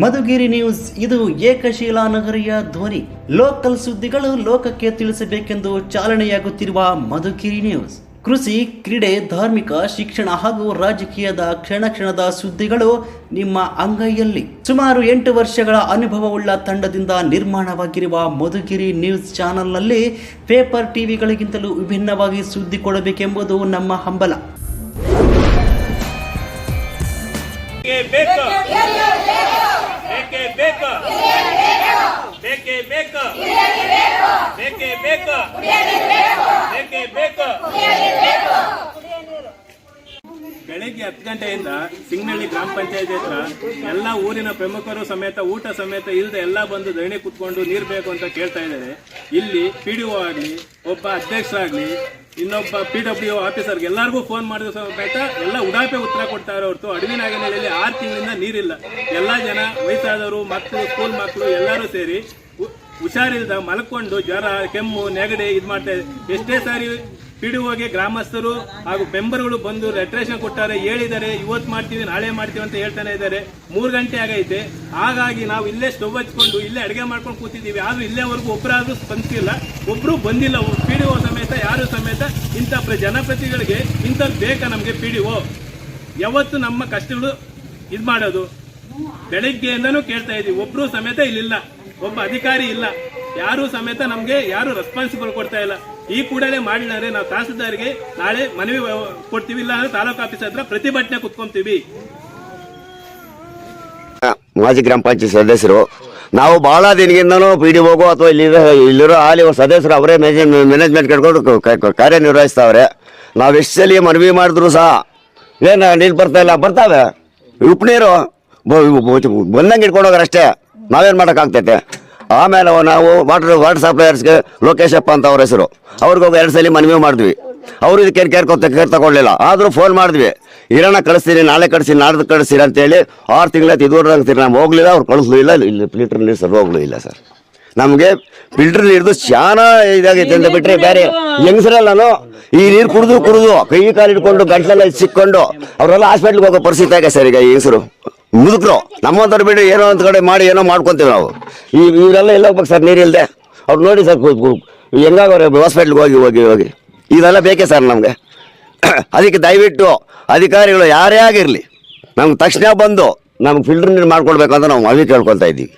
Madhugiri news, ಇದು ಏಕಶೀಲಾ ನಗರಿಯ ಧ್ವನಿ. Local ಸುದ್ದಿಗಳು ಲೋಕಕ್ಕೆ ತಿಳಿಸಬೇಕೆಂದು ಚಾಲನೆಯಾಗುತ್ತಿರುವ ಮಧುಗಿರಿ ನ್ಯೂಸ್. ಕೃಷಿ, ಕ್ರೀಡೆ, ಧಾರ್ಮಿಕ, ಶಿಕ್ಷಣ ಹಾಗೂ ರಾಜಕೀಯದ ಕ್ಷಣ ಕ್ಷಣದ ಸುದ್ದಿಗಳು ನಿಮ್ಮ ಅಂಗೈಯಲ್ಲಿ. ಸುಮಾರು ಎಂಟು ವರ್ಷಗಳ ಅನುಭವವುಳ್ಳ ತಂಡದಿಂದ ನಿರ್ಮಾಣವಾಗಿರುವ ಮಧುಗಿರಿ ನ್ಯೂಸ್ ಚಾನೆಲ್ನಲ್ಲಿ ಪೇಪರ್ ಟಿವಿಗಳಿಗಿಂತಲೂ ವಿಭಿನ್ನವಾಗಿ ಸುದ್ದಿ ಕೊಡಬೇಕೆಂಬುದು ನಮ್ಮ ಹಂಬಲ. ಬೇಕೇ? ಬೇಕು ಬೇಕೇ? ಬೇಕು ಬೇಕೇ? ಬೇಕು ಬೇಕೇ? ಬೆಳಗ್ಗೆ ಹತ್ತು ಗಂಟೆಯಿಂದ ಸಿಂಗ್ನಳ್ಳಿ ಗ್ರಾಮ ಪಂಚಾಯತಿ ಹತ್ರ ಎಲ್ಲ ಊರಿನ ಪ್ರಮುಖರು ಸಮೇತ, ಊಟ ಸಮೇತ ಇಲ್ಲದೆ ಎಲ್ಲ ಬಂದು ಧರಣಿ ಕುತ್ಕೊಂಡು ನೀರು ಬೇಕು ಅಂತ ಕೇಳ್ತಾ ಇದ್ದಾರೆ. ಇಲ್ಲಿ ಪಿ ಡಿ ಒ ಆಗಲಿ, ಒಬ್ಬ ಅಧ್ಯಕ್ಷರಾಗಲಿ ಇನ್ನೊಬ್ಬ ಪಿ ಡಬ್ಲ್ಯೂ ಆಫೀಸರ್ಗೆ ಎಲ್ಲರಿಗೂ ಫೋನ್ ಮಾಡಿದ ಸಮೇತ ಎಲ್ಲ ಉಡಾಪೆ ಉತ್ತರ ಕೊಡ್ತಾರೆ ಹೊರತು ಅಡವಿನಾಗಿನಲ್ಲಿ ಆರು ತಿಂಗಳಿಂದ ನೀರಿಲ್ಲ. ಎಲ್ಲ ಜನ, ವಯಸ್ಸಾದವರು, ಮಕ್ಕಳು ಸ್ಕೂಲ್ ಮಕ್ಕಳು ಎಲ್ಲರೂ ಸೇರಿ ಹುಷಾರಿಲ್ದ ಮಲ್ಕೊಂಡು ಜ್ವರ, ಕೆಮ್ಮು, ನೆಗಡಿ ಇದು ಮಾಡ್ತಾ ಎಷ್ಟೇ ಸಾರಿ ಪಿ ಡಿ ಒಗೆ ಗ್ರಾಮಸ್ಥರು ಹಾಗೂ ಮೆಂಬರ್ಗಳು ಬಂದು ರೆಟ್ರೇಷನ್ ಕೊಟ್ಟಾರೆ, ಹೇಳಿದ್ದಾರೆ ಇವತ್ತು ಮಾಡ್ತೀವಿ, ನಾಳೆ ಮಾಡ್ತೀವಿ ಅಂತ ಹೇಳ್ತಾನೆ ಇದ್ದಾರೆ. ಮೂರು ಗಂಟೆ ಆಗೈತೆ. ಹಾಗಾಗಿ ನಾವು ಇಲ್ಲೇ ಸ್ಟವ್ ಹಚ್ಕೊಂಡು, ಇಲ್ಲೇ ಅಡುಗೆ ಮಾಡ್ಕೊಂಡು ಕೂತಿದ್ದೀವಿ. ಆದ್ರೂ ಇಲ್ಲೇವರೆಗೂ ಒಬ್ಬರಾದರೂ ಸ್ಪಂದಿಸಿಲ್ಲ ಒಬ್ಬರು ಬಂದಿಲ್ಲ. ಪಿ ಡಿ ಒ ಸಮೇತ, ಯಾರು ಸಮೇತ, ಇಂಥ ಪ್ರ- ಜನಪ್ರತಿಗಳಿಗೆ ಇಂಥದ್ದು ಬೇಕಾ ನಮಗೆ ಪಿ ಡಿ ಒ ಯಾವತ್ತು ನಮ್ಮ ಕಷ್ಟಗಳು ಇದು ಮಾಡೋದು? ಬೆಳಿಗ್ಗೆಯಿಂದನೂ ಕೇಳ್ತಾ ಇದೀವಿ ಒಬ್ರು ಸಮೇತ ಇಲ್ಲಿಲ್ಲ. ಒಬ್ಬ ಅಧಿಕಾರಿ ಇಲ್ಲ. ಯಾರು ಸಮೇತ ನಮಗೆ ಯಾರು ರೆಸ್ಪಾನ್ಸಿಬಲ್ ಕೊಡ್ತಾ ಇಲ್ಲ. ಈ ಕೂಡಲೇ ಮಾಡಿಲ್ಲ ಅಂದ್ರೆ ನಾವು ತಹಸೀಲ್ದಾರ್ಗೆ ನಾಳೆ ಮನವಿ ಕೊಡ್ತೀವಿ. ಇಲ್ಲ ಅಂದ್ರೆ ತಾಲೂಕು ಆಫೀಸ್ ಹತ್ರ ಪ್ರತಿಭಟನೆ ಕುತ್ಕೊಂತೀವಿ. ಮಾಜಿ ಗ್ರಾಮ ಪಂಚಾಯತ್ ಸದಸ್ಯರು, ನಾವು ಬಹಳ ದಿನದಿಂದನೂ ಪಿ ಡಿ ಹೋಗೋ ಅಥವಾ ಇಲ್ಲಿ ಇಲ್ಲಿರೋ ಹಾಲಿ ಸದಸ್ಯರು ಅವರೇ ಮ್ಯಾನೇಜ್ಮೆಂಟ್ ಕಟ್ಕೊಂಡು ಕಾರ್ಯನಿರ್ವಹಿಸ್ತಾವ್ರೆ. ನಾವು ಎಷ್ಟು ಸಲ ಮನವಿ ಮಾಡಿದ್ರು ಸಹ ಏನು ನೀರು ಬರ್ತಾ ಇಲ್ಲ, ಬರ್ತಾವೆ. ಉಪ್ಪು ನೀರು ಬಂದಂಗೆ ಇಟ್ಕೊಂಡು ಹೋಗಾರ ಅಷ್ಟೇ. ನಾವೇನು ಮಾಡೋಕ್ಕಾಗ್ತೈತೆ ಆಮೇಲೆ ನಾವು ವಾಟರ್ ವಾಟರ್ ಸಪ್ಲೈಯರ್ಸ್ಗೆ ಲೋಕೇಶಪ್ಪ ಅಂತ ಅವ್ರ ಹೆಸರು. ಅವ್ರಿಗೋಗಿ ಎರಡು ಸಲ ಮನವಿ ಮಾಡಿದ್ವಿ. ಅವರು ಇದಕ್ಕೆ ಕೇರ್ ಕೇರ್ ಕೇರ್ ತಗೊಳ್ಳಿಲ್ಲ. ಆದರೂ ಫೋನ್ ಮಾಡಿದ್ವಿ. ಇರೋಣ ಕಳಿಸ್ತೀನಿ ನಾಳೆ ಕಳಿಸ್ತೀನಿ, ನಾಡ್ದು ಕಳಿಸ್ತೀನಿ ಅಂತೇಳಿ ಆರು ತಿಂಗಳಾಯ್ತು ಇದುವರೆಗೆ ನಾವು ಹೋಗ್ಲಿಲ್ಲ, ಅವ್ರು ಕಳಿಸ್ಲಿಲ್ಲ ಇಲ್ಲಿ ಲೀಟ್ರ್ ನೀರು ಸರ್ ಹೋಗ್ಲೂ ಇಲ್ಲ ಸರ್. ನಮಗೆ ಫಿಲ್ಟರ್ ನೀರ್ದು ಚಾನ ಇದಾಗೈತೆ ಅಂತ ಬಿಟ್ರೆ ಬೇರೆ ಹೆಂಗಸರಲ್ಲೋ ಈ ನೀರು ಕುಡಿದು ಕುಡಿದು ಕೈ ಕಾಲು ಹಿಡ್ಕೊಂಡು ಗಂಟ್ಲೆಲ್ಲ ಸಿಕ್ಕೊಂಡು ಅವರೆಲ್ಲ ಹಾಸ್ಪಿಟ್ಲ್ಗೆ ಹೋಗೋ ಪರಿಸ್ಥಿತಿ ಆಗ ಸರ್ ಈಗ ಹೆಂಗಸರು ಮುದುಕರು. ನಮ್ಮಂತವ್ರು ಬಿಟ್ಟರೆ ಏನೋ ಒಂದು ಕಡೆ ಮಾಡಿ ಏನೋ ಮಾಡ್ಕೊತೀವಿ ನಾವು. ಈ ಇವರೆಲ್ಲ ಎಲ್ಲ ಹೋಗ್ಬೇಕು ಸರ್ ನೀರಿಲ್ಲದೆ ಅವ್ರು ನೋಡಿ ಸರ್ ಹೆಂಗಾಗವ್ರೆ ಹಾಸ್ಪಿಟ್ಲ್ಗೆ ಹೋಗಿ ಹೋಗಿ ಹೋಗಿ. ಇದೆಲ್ಲ ಬೇಕೇ ಸರ್ ನಮಗೆ. ಅದಕ್ಕೆ ದಯವಿಟ್ಟು ಅಧಿಕಾರಿಗಳು ಯಾರೇ ಆಗಿರಲಿ, ನಮ್ಗೆ ತಕ್ಷಣ ಬಂದು ನಮ್ಗೆ ಫಿಲ್ಟರ್ ನೀರು ಮಾಡ್ಕೊಳ್ಬೇಕಂತ ಅಂತ ನಾವು ಮನವಿ ಕೇಳ್ಕೊಳ್ತಾ ಇದ್ದೀವಿ.